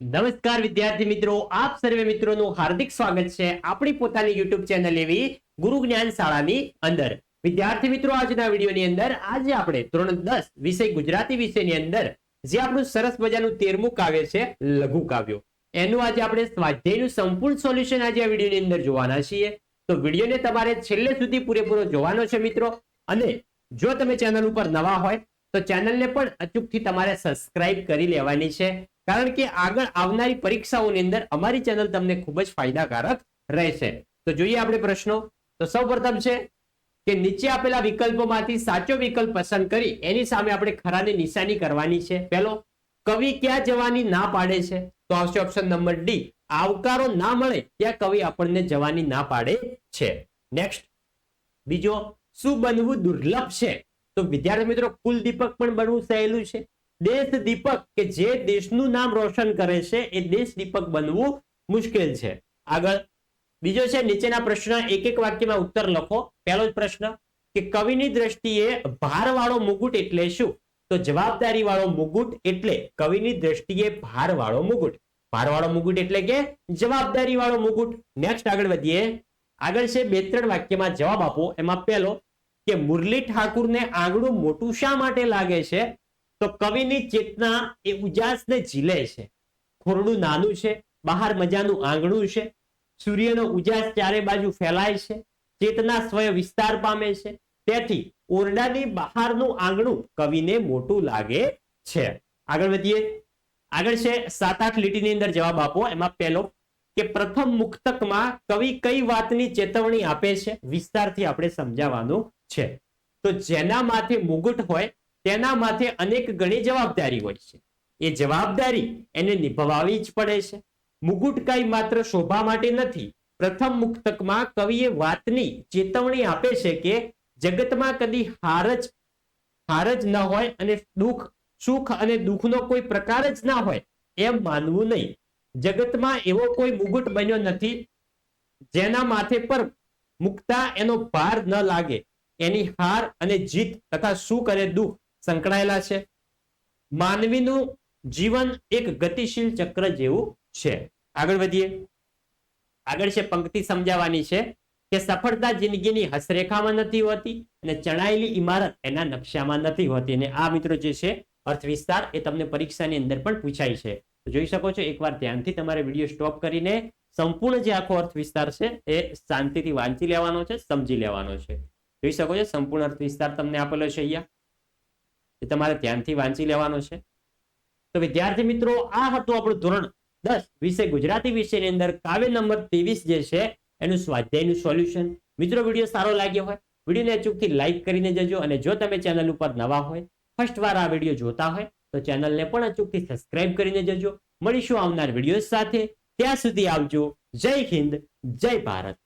નમસ્કાર વિદ્યાર્થી મિત્રો, આપ સર્વે મિત્રોનું હાર્દિક સ્વાગત છે આપણી પોતાની યુટ્યુબ ચેનલ એવી ગુરુ જ્ઞાન શાળાની અંદર. વિદ્યાર્થી મિત્રો, આજના વિડીયોની અંદર આજે આપણે ધોરણ દસ વિષય ગુજરાતી વિષયની અંદર જે આપણું સરસ મજાનું તેરમું કાવ્ય છે, લઘુ કાવ્યો. એનું આજે આપણે સ્વાધ્યાયનું સંપૂર્ણ સોલ્યુશન આજે આ વિડીયોની અંદર જોવાના છીએ. તો વિડીયોને તમારે છેલ્લે સુધી પૂરેપૂરો જોવાનો છે મિત્રો. અને જો તમે ચેનલ ઉપર નવા હોય, તો ચેનલને પણ અચૂકથી તમારે સબસ્ક્રાઇબ કરી લેવાની છે. કારણ કે આગળ આવનારી પરીક્ષાઓની અંદર અમારી ચેનલ તમને ખૂબ જ ફાયદાકારક રહેશે. તો જોઈએ આપણે પ્રશ્નો. તો સૌ છે કે નીચે આપેલા વિકલ્પોમાંથી સાચો વિકલ્પ પસંદ કરી એની સામે આપણે ખરાની નિશાની કરવાની છે. પહેલો, કવિ ક્યાં જવાની ના પાડે છે? તો આવશે ઓપ્શન નંબર ડી આવકારો ના મળે ત્યાં કવિ આપણને જવાની ના પાડે છે. નેક્સ્ટ બીજો, શું બનવું દુર્લભ છે? તો વિદ્યાર્થી મિત્રો, કુલદીપક પણ બનવું સહેલું છે. દેશ દીપક, કે જે દેશનું નામ રોશન કરે છે, એ દેશ દીપક બનવું મુશ્કેલ છે. આગળ, બીજો છે, નીચેના પ્રશ્ન એક એક વાક્યમાં ઉત્તર લખો. પહેલો જ પ્રશ્ન, કે કવિની દ્રષ્ટિએ ભારવાળો મુગુટ એટલે શું? તો જવાબદારી વાળો મુગુટ એટલે કવિની દ્રષ્ટિએ ભારવાળો મુગુટ. ભારવાળો મુગુટ એટલે કે જવાબદારી વાળો મુગુટ. નેક્સ્ટ આગળ વધીએ. આગળ છે, બે ત્રણ વાક્યમાં જવાબ આપો. એમાં પહેલો, કે મુરલી ઠાકુરને આંગળું મોટું શા માટે લાગે છે? તો કવિની ચેતના એ ઉજાસને ઝીલે છે. ખોરડું નાનું છે, બહાર મજાનું આંગણું છે, સૂર્યનો ઉજાસ ચારે બાજુ ફેલાય છે, ચેતના સ્વય વિસ્તાર પામે છે. તેથી ઓરડાની બહારનું આંગણું કવિને મોટું લાગે છે. આગળ વધીએ. આગળ છે સાત આઠ લીટીની અંદર જવાબ આપો. એમાં પહેલો કે પ્રથમ મુક્તકમાં કવિ કઈ વાતની ચેતવણી આપે છે? વિસ્તારથી આપણે સમજાવવાનું છે. તો જેના માથે મુગુટ હોય તેના માથે અનેક ગણી જવાબદારી હોય છે. એ જવાબદારી એને નિભાવવી જ પડે છે. મુગુટકાઈ માત્ર શોભા માટે નથી. પ્રથમ મુક્તકમાં કવિએ વાતની ચેતવણી આપે છે કે જગતમાં કદી હાર જ હાર જ ન હોય અને દુઃખ, સુખ અને દુઃખનો કોઈ પ્રકાર જ ના હોય એમ માનવું નહીં. જગતમાં એવો કોઈ મુગુટ બન્યો નથી જેના માથે પર મુકતા એનો ભાર ન લાગે. એની હાર અને જીત તથા સુખ અને દુઃખ સંકળાયેલા છે. માનવીનું જીવન એક ગતિશીલ ચક્ર જેવું છે. આગળ વધીએ. આગળ છે પંક્તિ સમજાવવાની છે કે સફળતા જિંદગીની હસરેખામાં નથી હોતી અને ચણાયેલી ઇમારત એના નકશામાં નથી હોતી. અને આ મિત્રો જે છે અર્થ વિસ્તાર એ તમને પરીક્ષાની અંદર પણ પૂછાય છે. જોઈ શકો છો એકવાર ધ્યાનથી તમારે વીડિયો સ્ટોપ કરીને સંપૂર્ણ જે આખો અર્થ વિસ્તાર છે એ શાંતિથી વાંચી લેવાનો છે, સમજી લેવાનો છે. જોઈ શકો છો સંપૂર્ણ અર્થ વિસ્તાર તમને આપેલો છે અહીંયા. એ તમારે ધ્યાનથી વાંચી લેવાનો છે. તો વિદ્યાર્થી મિત્રો, આ હતું આપણું ધોરણ દસ વિષય ગુજરાતી વિષયની અંદર કાવ્ય નંબર ત્રેવીસ જે છે, એનું સ્વાધ્યાયનું સોલ્યુશન. મિત્રો, વીડિયો સારો લાગ્યો હોય, વિડીયોને અચૂકથી લાઇક કરીને જજો અને જો તમે ચેનલ ઉપર નવા હોય, ફર્સ્ટ વાર આ વીડિયો જોતા હોય, તો ચેનલને પણ અચૂકથી સબસ્ક્રાઇબ કરીને જજો. મળીશું આવનાર વીડિયો સાથે. ત્યાં સુધી આવજો. જય હિન્દ, જય ભારત.